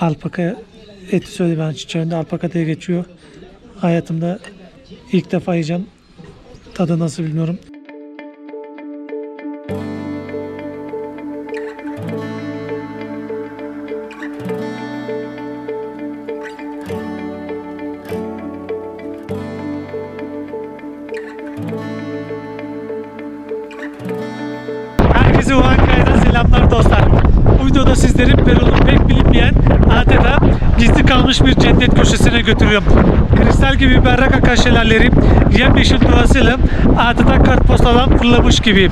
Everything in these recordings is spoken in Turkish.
alpaka eti ben çiçeğinde alpaka diye geçiyor. Hayatımda ilk defa yiyeceğim. Tadı nasıl bilmiyorum. Herkese Uhankaya'dan selamlar dostlar. Videoda sizleri Peru'nun pek bilinmeyen adeta gizli kalmış bir cennet köşesine götürüyorum. Kristal gibi berrak akan şelaleleri yemyeşil doğasıyla adeta kartpostadan fırlamış gibi.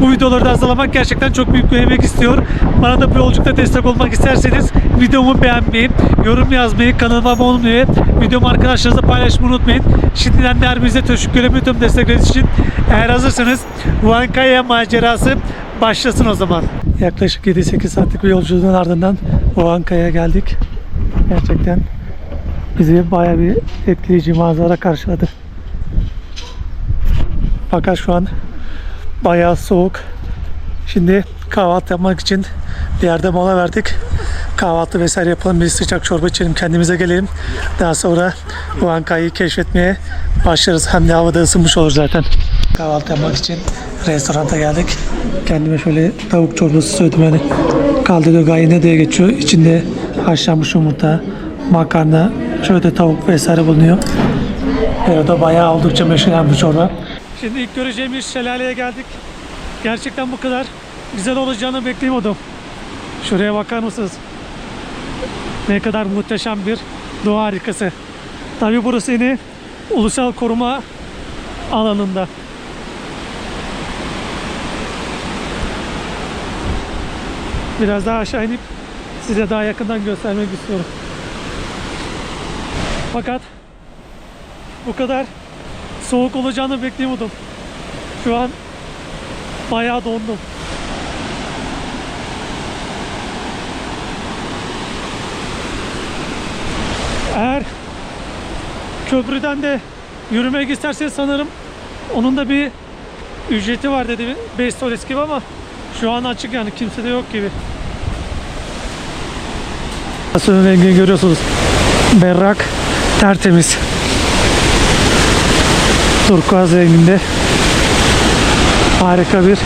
Bu videoları da hazırlamak gerçekten çok büyük bir emek istiyor. Bana da bu yolculukta destek olmak isterseniz videomu beğenmeyi, yorum yazmayı, kanalıma abone olmayı, videomu arkadaşlarınızla paylaşmayı unutmayın. Şimdiden de harbinize teşekkür ederim destekleriniz için. Eğer hazırsanız Huancaya macerası başlasın o zaman. Yaklaşık 7-8 saatlik bir yolculuğun ardından Huancaya'ya geldik. Gerçekten bizi baya bir etkileyici manzara karşıladı. Fakat şu an bayağı soğuk. Şimdi kahvaltı yapmak için bir yerde mola verdik. Kahvaltı vesaire yapalım. Bir sıcak çorba içelim. Kendimize gelelim. Daha sonra Huancaya'yı keşfetmeye başlarız. Hem de havada ısınmış olur zaten. Kahvaltı yapmak için restoranta geldik. Kendime şöyle tavuk çorbası söyledim yani. Caldo gayne diye geçiyor. İçinde haşlanmış yumurta, makarna, şöyle de tavuk vesaire bulunuyor. Evet, da bayağı oldukça meşhur bu çorba. Şimdi ilk göreceğimiz şelaleye geldik. Gerçekten bu kadar güzel olacağını beklemiyordum. Şuraya bakar mısınız? Ne kadar muhteşem bir doğa harikası. Tabii burası yine ulusal koruma alanında. Biraz daha aşağı inip size daha yakından göstermek istiyorum. Fakat bu kadar soğuk olacağını beklemiyordum. Şu an bayağı dondum. Eğer köprüden de yürümek isterseniz sanırım onun da bir ücreti var dedi 5 soles gibi ama şu an açık yani kimse de yok gibi. Suyun rengini görüyorsunuz. Berrak, tertemiz. Turkuaz renginde. Harika bir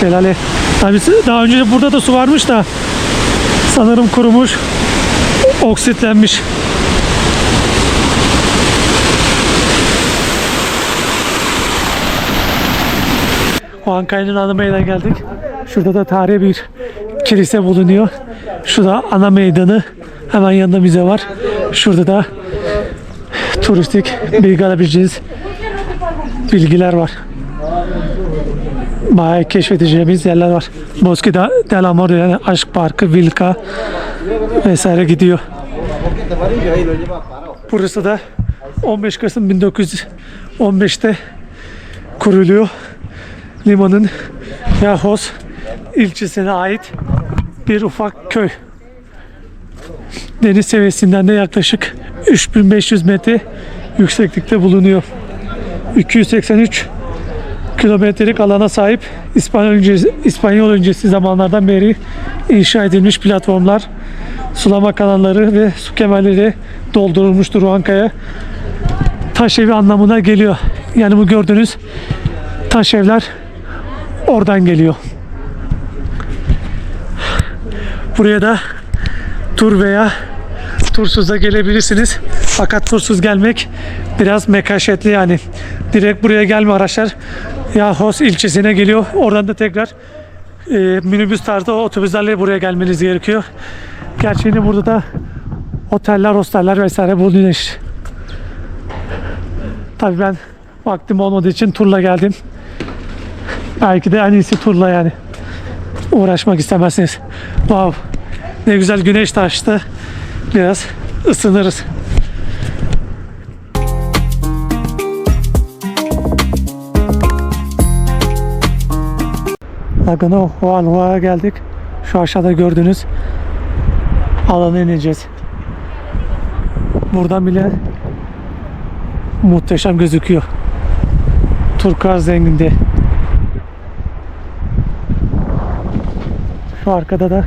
şelale. Tabii daha önce burada da su varmış da sanırım kurumuş, oksitlenmiş. Huancay'ın ana meydana geldik. Şurada da tarihi bir kilise bulunuyor. Şurada ana meydanı. Hemen yanında müze var. Şurada da turistik bilgi alabileceğiniz bilgiler var. Bayağı keşfedeceğimiz yerler var. Bosque de- del Amor yani Aşk Parkı, Vilka vesaire gidiyor. Burası da 15 Kasım 1915'te kuruluyor. Limanın Yahos ilçesine ait bir ufak köy. Deniz seviyesinden de yaklaşık 3500 metre yükseklikte bulunuyor. 283 kilometrelik alana sahip İspanyol öncesi, İspanyol öncesi zamanlardan beri inşa edilmiş platformlar, sulama kanalları ve su kemerleri doldurulmuştur Huanca'ya. Taş evi anlamına geliyor. Yani bu gördüğünüz taş evler oradan geliyor. Buraya da tur veya tursuz da gelebilirsiniz. Fakat tursuz gelmek biraz mekaşetli yani. Direkt buraya gelme araçlar Yahos ilçesine geliyor. Oradan da tekrar e, minibüs tarzı otobüslerle buraya gelmeniz gerekiyor. Gerçi yine burada da oteller, hosteller vesaire bulunuyor işte. Tabii ben vaktim olmadığı için turla geldim. Belki de en iyisi turla yani. Uğraşmak istemezsiniz. Wow. Ne güzel güneş taştı. Biraz ısınırız. Laguna Huanhua'ya geldik. Şu aşağıda gördüğünüz alana ineceğiz. Buradan bile muhteşem gözüküyor. Turkuaz renginde. A poder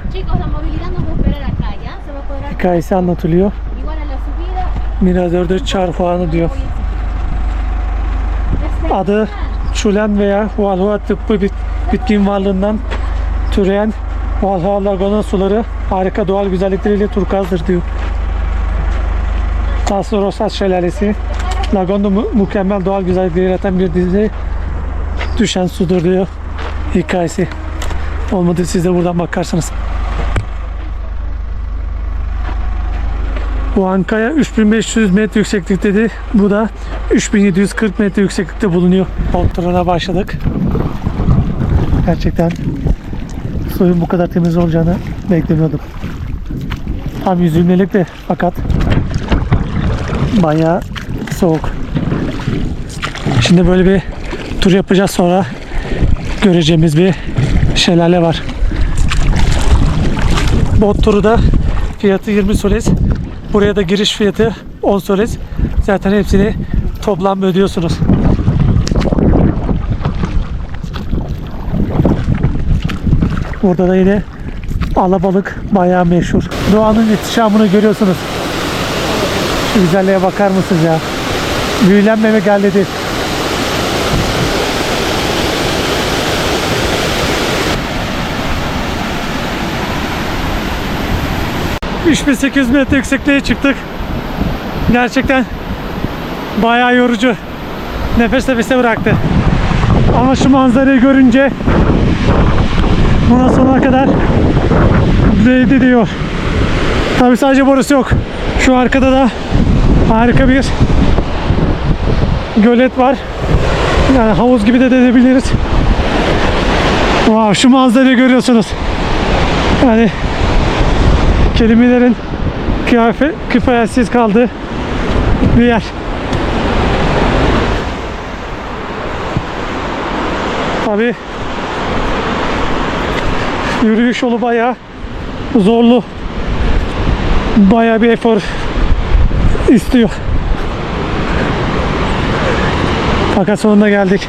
hikayesi anlatılıyor. Mirador'da Çarhuan'ı diyor. Adı Çulen veya Hualhua tıbbı bit bitkin varlığından türeyen Hualhua Laguna suları harika doğal güzellikleriyle turkuazdır diyor. Las Rosas Şelalesi Lagonda mu- mükemmel doğal güzellikleri yaratan bir dizi düşen sudur diyor hikayesi. Olmadı siz de buradan bakarsınız. Bu Ankaya 3500 metre yüksekliktedir. Bu da 3740 metre yükseklikte bulunuyor. Kontrola başladık. Gerçekten suyun bu kadar temiz olacağını beklemiyordum. Tam yüzülmelik de fakat bayağı soğuk. Şimdi böyle bir tur yapacağız sonra göreceğimiz bir şelale var. Bot turu da fiyatı 20 soles. Buraya da giriş fiyatı 10 soles. Zaten hepsini toplam ödüyorsunuz. Burada da yine alabalık bayağı meşhur. Doğanın ihtişamını görüyorsunuz. Şu güzelliğe bakar mısınız ya? Büyülenmeme geldi değil. ...3800 metre yüksekliğe çıktık. Gerçekten bayağı yorucu. Nefes nefese bıraktı. Ama şu manzarayı görünce... ...buna sonuna kadar... ...değdi diyor. Tabi sadece burası yok. Şu arkada da harika bir gölet var. Yani havuz gibi de denebiliriz. Wow, şu manzarayı görüyorsunuz. Yani kelimelerin kıyafe, kifayetsiz kaldığı bir yer. Tabi yürüyüş yolu bayağı zorlu. Bayağı bir efor istiyor. Fakat sonunda geldik.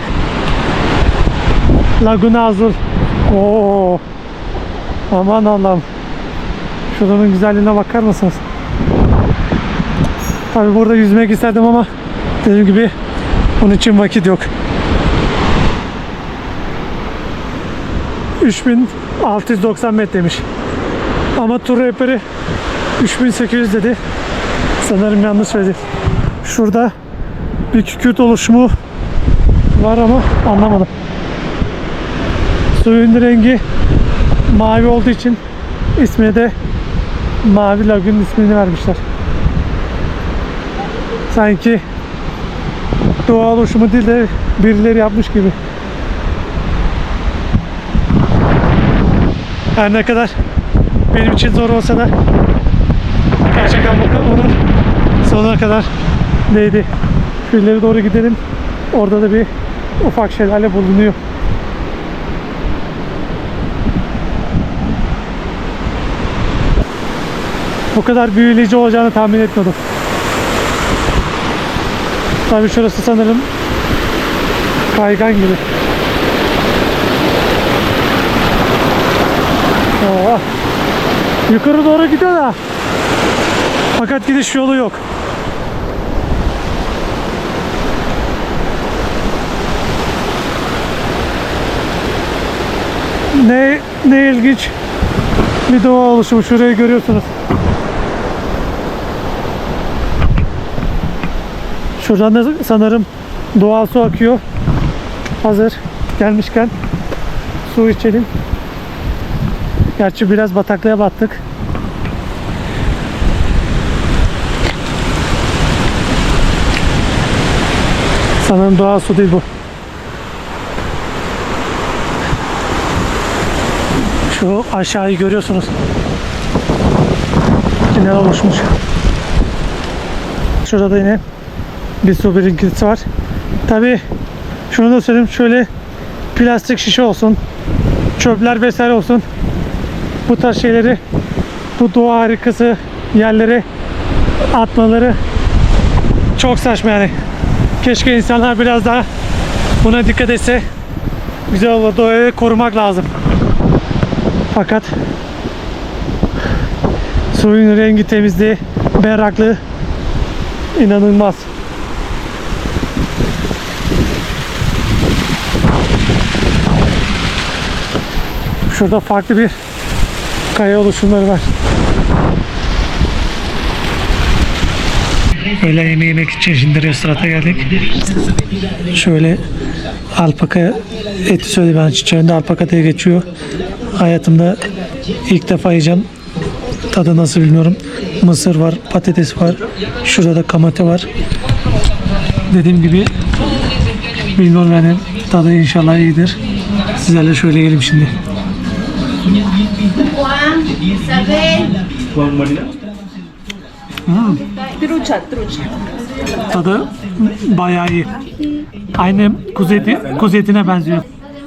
Laguna Azul. Oo. Aman Allah'ım. Şuranın güzelliğine bakar mısınız? Tabi burada yüzmek isterdim ama dediğim gibi onun için vakit yok. 3690 metremiş. Ama tur rehberi 3800 dedi. Sanırım yanlış söyledim. Şurada bir kükürt oluşumu var ama anlamadım. Suyun rengi mavi olduğu için ismine de Mavi Lagun ismini vermişler. Sanki doğal oluşumu değil de birileri yapmış gibi. Her ne kadar benim için zor olsa da gerçekten onun sonuna kadar değdi. Şu ileri doğru gidelim. Orada da bir ufak şelale bulunuyor. Bu kadar büyüleyici olacağını tahmin etmiyordum. Tabii şurası sanırım kaygan gibi. Oo. Yukarı doğru gidiyor da fakat gidiş yolu yok. Ne ne ilginç bir doğa oluşumu şurayı görüyorsunuz. Şuradan da sanırım doğal su akıyor. Hazır gelmişken su içelim. Gerçi biraz bataklığa battık. Sanırım doğal su değil bu. Şu aşağıyı görüyorsunuz. Neler oluşmuş. Şurada da yine bir su birikintisi var. Tabi şunu da söyleyeyim şöyle plastik şişe olsun çöpler vesaire olsun bu tarz şeyleri bu doğa harikası yerlere atmaları çok saçma yani. Keşke insanlar biraz daha buna dikkat etse güzel olur. Doğayı korumak lazım. Fakat Suyun rengi temizliği, berraklığı inanılmaz. Şurada farklı bir kaya oluşumları var. Öğle yemeği yemek için şimdi restorana geldik. Şöyle alpaka eti söyledi ben çiçeğinde alpaka diye geçiyor. Hayatımda ilk defa yiyeceğim. Tadı nasıl bilmiyorum. Mısır var, patates var. Şurada da kamate var. Dediğim gibi bilmiyorum yani tadı inşallah iyidir. Sizlerle şöyle yiyelim şimdi. Juan, Isabel, Trucha, trucha. Tadı bayağı iyi. Aynı kuzu eti, kuzu etine benziyor.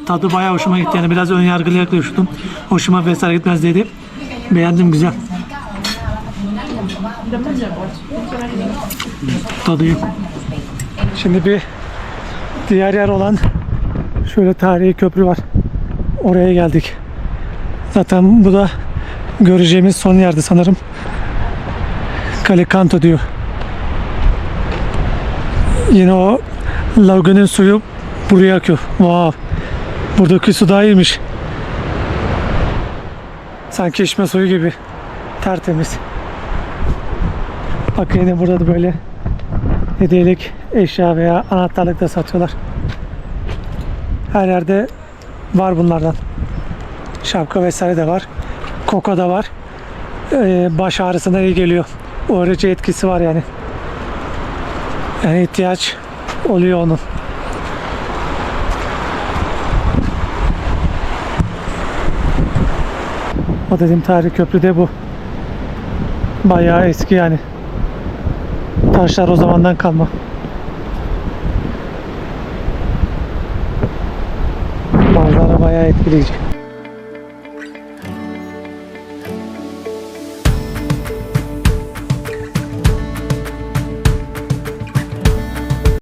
Tadı bayağı hoşuma gitti. Yani biraz ön yargılı yaklaşıyordum. Hoşuma vesaire gitmez dedi. Beğendim güzel. Tadı iyi. Şimdi bir diğer yer olan şöyle tarihi köprü var. Oraya geldik. Zaten bu da göreceğimiz son yerde sanırım. Calicanto diyor. Yine o lagunun suyu buraya akıyor. Wow. Buradaki su daha iyiymiş. Sanki içme suyu gibi. Tertemiz. Bak yine burada da böyle hediyelik eşya veya anahtarlık da satıyorlar. Her yerde var bunlardan. Şapka vesaire de var. Koka da var. Ee, baş ağrısına iyi geliyor. Uğrıcı etkisi var yani. Yani ihtiyaç oluyor onun. O dediğim tarihi köprü de bu. Bayağı eski yani. Taşlar o zamandan kalma. Manzara bayağı etkileyici.